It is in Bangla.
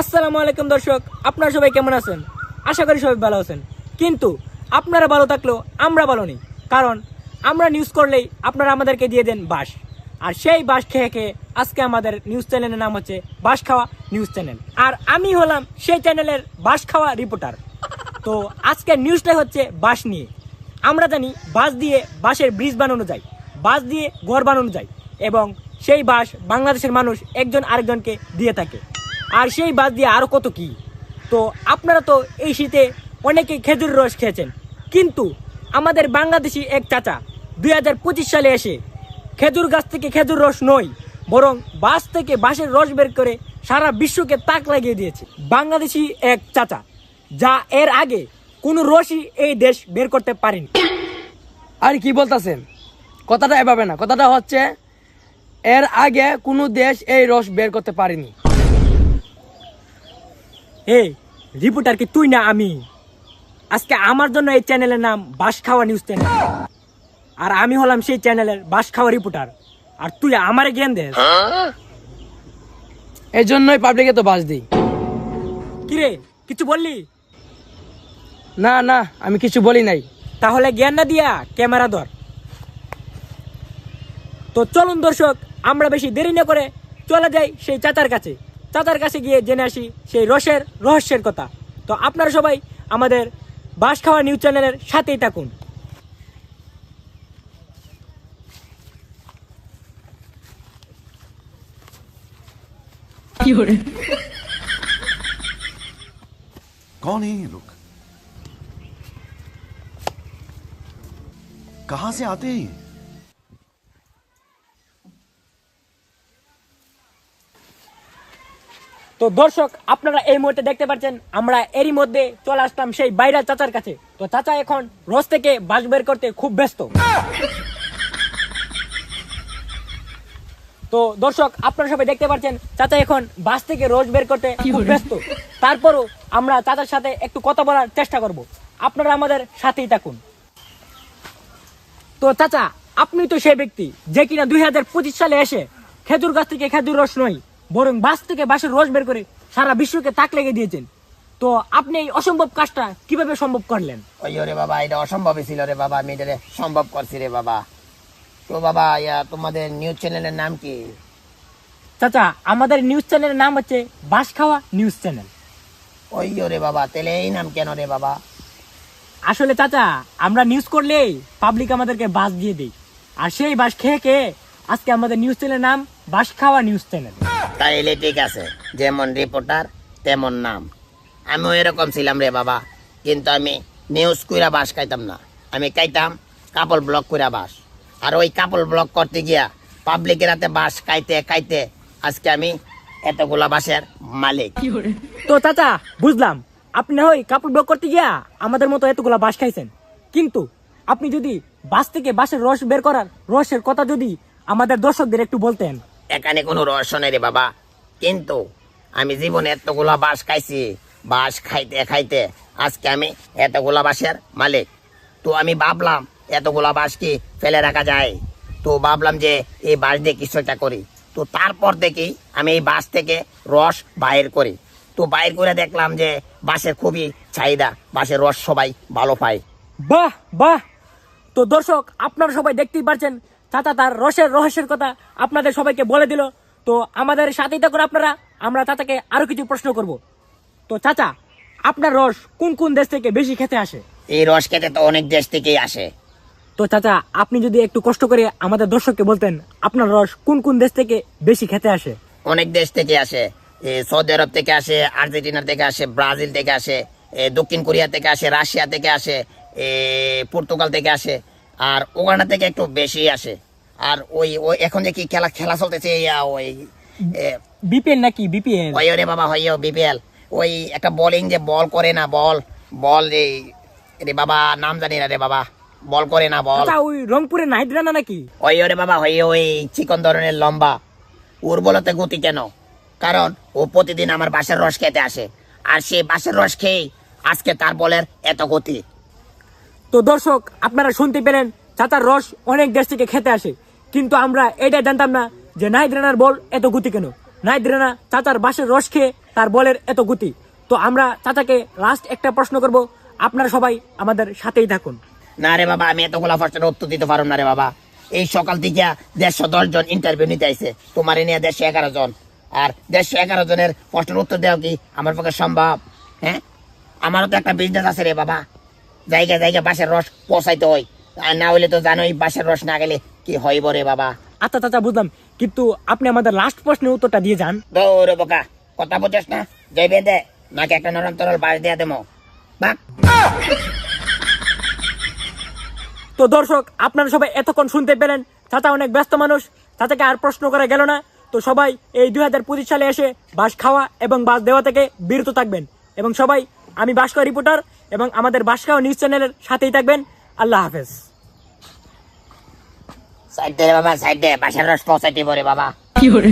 আসসালামু আলাইকুম দর্শক, আপনারা সবাই কেমন আছেন? আশা করি সবাই ভালো আছেন। কিন্তু আপনারা ভালো থাকলেও আমরা ভালো নেই। কারণ আমরা নিউজ করলেই আপনারা আমাদেরকে দিয়ে দেন বাস আর সেই বাস খেয়ে খেয়ে আজকে আমাদের নিউজ চ্যানেলের নাম হচ্ছে বাস খাওয়া নিউজ চ্যানেল আর আমি হলাম সেই চ্যানেলের বাস খাওয়া রিপোর্টার তো আজকের নিউজটাই হচ্ছে বাস নিয়ে। আমরা জানি বাস দিয়ে বাসের ব্রিজ বানানো যায় বাস দিয়ে ঘর বানানো যায় এবং সেই বাস বাংলাদেশের মানুষ একজন আরেকজনকে দিয়ে থাকে। আর সেই বাস দিয়ে আরও কত কি? তো আপনারা তো এই শীতে অনেকেই খেজুর রস খেয়েছেন। কিন্তু আমাদের বাংলাদেশি এক চাচা দুই হাজার পঁচিশ সালে এসে খেজুর গাছ থেকে খেজুর রস নয়, বরং বাস থেকে বাঁশের রস বের করে সারা বিশ্বকে তাক লাগিয়ে দিয়েছে। বাংলাদেশি এক চাচা, যা এর আগে কোনো রসই এই দেশ বের করতে পারেনি। আর কি বলতেছেন? কথাটা এভাবে না। কথাটা হচ্ছে, এর আগে কোনো দেশ এই রস বের করতে পারেনি। এই রিপোর্টার কি তুই না আমি? আজকে আমার জন্য এই চ্যানেলের নাম বাস খাওয়া নিউজ চ্যানেল আর আমি হলাম সেই চ্যানেলের বাস খাওয়া রিপোর্টার আর তুই আমারে জ্ঞান দে। এই জন্যই পাবলিকে তো বাস দিই। কিরে কিছু বললি? না না আমি কিছু বলি নাই। তাহলে জ্ঞান না দিয়া ক্যামেরা ধর। তো চলুন দর্শক আমরা বেশি দেরি না করে চলে যাই সেই চাচার কাছে। চাচার কাছে গিয়ে জেনে আসি সেই রসের রহস্যের কথা তো আপনারা সবাই আমাদের বাস খাওয়া নিউজ চ্যানেলের সাথেই থাকুন कौन है ये लोग कहां से आते हैं তো দর্শক আপনারা এই মুহূর্তে দেখতে পাচ্ছেন আমরা এরই মধ্যে চলে আসলাম সেই বাইরা চাচার কাছে। তো চাচা এখন রস থেকে বাস বের করতে খুব ব্যস্ত। তো দর্শক আপনারা সবাই দেখতে পাচ্ছেন চাচা এখন বাস থেকে রস বের করতে খুব ব্যস্ত। তারপরও আমরা চাচার সাথে একটু কথা বলার চেষ্টা করব। আপনারা আমাদের সাথেই থাকুন। তো চাচা আপনি তো সেই ব্যক্তি যে কিনা দুই হাজার পঁচিশ সালে এসে খেজুর গাছ থেকে খেজুর রস নয়। বরং বাস থেকে বাসের রস বের করে সারা বিশ্বকে তাক লেগে দিয়েছেন। তো আপনি এই অসম্ভব কাজটা কীভাবে সম্ভব করলেন? ওই রে বাবা এটা অসম্ভবই ছিল রে বাবা আমি এটা সম্ভব করছি রে বাবা। তো বাবা ইয়া তোমাদের নিউজ চ্যানেলের নাম কি? চাচা আমাদের নিউজ চ্যানেলের নাম হচ্ছে বাস খাওয়া নিউজ চ্যানেল। ওই রে বাবা তাহলে এই নাম কেন রে বাবা? আসলে চাচা আমরা নিউজ করলেই পাবলিক আমাদেরকে বাস দিয়ে দেই আর সেই বাস খেয়ে খেয়ে আজকে আমাদের নিউজ চ্যানেলের নাম বাস খাওয়া নিউজ চ্যানেল। আছে। যেমন রিপোর্টার তেমন নাম। আমিও এরকম ছিলাম রে বাবা, কিন্তু আমি নিউজ কইরা বাস খাইতাম না। আমি খাইতাম ব্লক কইরা বাস। আর ওই ব্লক করতে গিয়া পাবলিকের হাতে বাস খাইতে খাইতে আজকে আমি এতগুলা বাসের মালিক। তো চাচা, বুঝলাম। আপনি ওই কাপড় ব্লক করতে গিয়া আমাদের মতো এতগুলা বাস খাইছেন। কিন্তু আপনি যদি বাস থেকে বাসের রস বের করার, রসের কথা যদি আমাদের দর্শকদের একটু বলতেন। এখানে কোনো রহস্য নেই রে বাবা। কিন্তু আমি জীবনে এতগুলা বাস খাইছি বাস খাইতে খাইতে আজকে আমি এতগুলা বাসের মালিক। তো আমি ভাবলাম, এতগুলা বাস কি ফেলে রাখা যায়? তো ভাবলাম যে এই বাস দিয়ে কিছু একটা করি। তো তারপর থেকেই আমি এই বাস থেকে রস বাইর করি। তো বাইর করে দেখলাম যে বাসের খুবই চাহিদা বাসের রস সবাই ভালো পায়। বাহ বাহ! তো দর্শক, আপনারা সবাই দেখতেই পারছেন চাচা তার রসের রহস্যের কথা আপনাদের সবাইকে বলে দিল। তো আমাদের সাথেই থাকুন আপনারা আমরা চাচাকে আরও কিছু প্রশ্ন করব। তো চাচা আপনার রস কোন কোন দেশ থেকে বেশি খেতে আসে? এই রস খেতে তো অনেক দেশ থেকেই আসে। তো চাচা আপনি যদি একটু কষ্ট করে আমাদের দর্শককে বলতেন আপনার রস কোন কোন দেশ থেকে বেশি খেতে আসে? অনেক দেশ থেকে আসে। সৌদি আরব থেকে আসে আর্জেন্টিনা থেকে আসে ব্রাজিল থেকে আসে দক্ষিণ কোরিয়া থেকে আসে রাশিয়া থেকে আসে পর্তুগাল থেকে আসে আর ওগানা থেকে একটু বেশি আসে। আর ওই ওই এখন যে কি খেলা খেলা চলতেছে ওই বিপিএল নাকি বিপিএল? ওই রে বাবা হয় বিপিএল। ওই একটা বোলিং যে বল করে না বল বল যে রে বাবা নাম জানি না রে বাবা। বল করে না বল চাচা ওই রংপুরের নাহিদ রানা নাকি? ওই ওরে বাবা হই ওই চিকন ধরনের লম্বা। ওর বলতে গতি কেন? কারণ ও প্রতিদিন আমার বাসের রস খেতে আসে। আর সে বাসের রস খেয়ে আজকে তার বলের এত গতি। তো দর্শক আপনারা শুনতে পেলেন চাচার রস অনেক দেশ থেকে খেতে আসে। কিন্তু আমরা এটা জানতাম না যে নাহিদ রানার বল এত গতি কেন? নাহিদ রানা চাচার বাসের রস খেয়ে তার বলের এত গতি। তো আমরা চাচাকে লাস্ট একটা প্রশ্ন করব, আপনারা সবাই আমাদের সাথেই থাকুন। না রে বাবা, আমি এতগুলা প্রশ্নের উত্তর দিতে পারব না রে বাবা। এই সকাল থেকে দেড়শো দশ জন ইন্টারভিউ নিতে আইছে, তোমার নিয়ে দেড়শো এগারো জন। আর দেড়শো এগারো জনের প্রশ্নের উত্তর দেওয়া কি আমার পক্ষে সম্ভব? হ্যাঁ? আমারও তো একটা বিজনেস আছে রে বাবা। জায়গা জায়গা বাসের রস পৌঁছাইতে হয়। আর না হলে তো জানোই বাঁশের রস না গেলে কি হইব রে বাবা? আচ্ছা চাচা বুঝলাম। কিন্তু আপনি আমাদের লাস্ট প্রশ্নের উত্তরটা দিয়ে যান। দৌড়ে বোকা কথা বুঝছ না? যাই বেঁধে নাকি একটা নরম তরল বাস দিয়ে দেবো? বাক তো দর্শক আপনারা সবাই এতক্ষণ শুনতে পেলেন চাচা অনেক ব্যস্ত মানুষ চাচাকে আর প্রশ্ন করা গেল না। তো সবাই এই দুই হাজার পঁচিশ সালে এসে বাস খাওয়া এবং বাস দেওয়া থেকে বিরত থাকবেন। এবং সবাই আমি বাসকা রিপোর্টার এবং আমাদের বাসখাওয়া নিউজ চ্যানেলের সাথেই থাকবেন। আল্লাহ হাফেজ। সাইড দে বাবা সাইড দে বাসার রস পৌঁছাইতে পারে বাবা কি করে